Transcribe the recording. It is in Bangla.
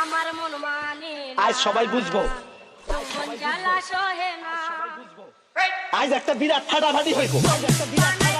আমার মন মানে আজ সবাই বুঝব। যৌবন জ্বালা আজ একটা বিরাট ফাটাফাটি হইব। বানাই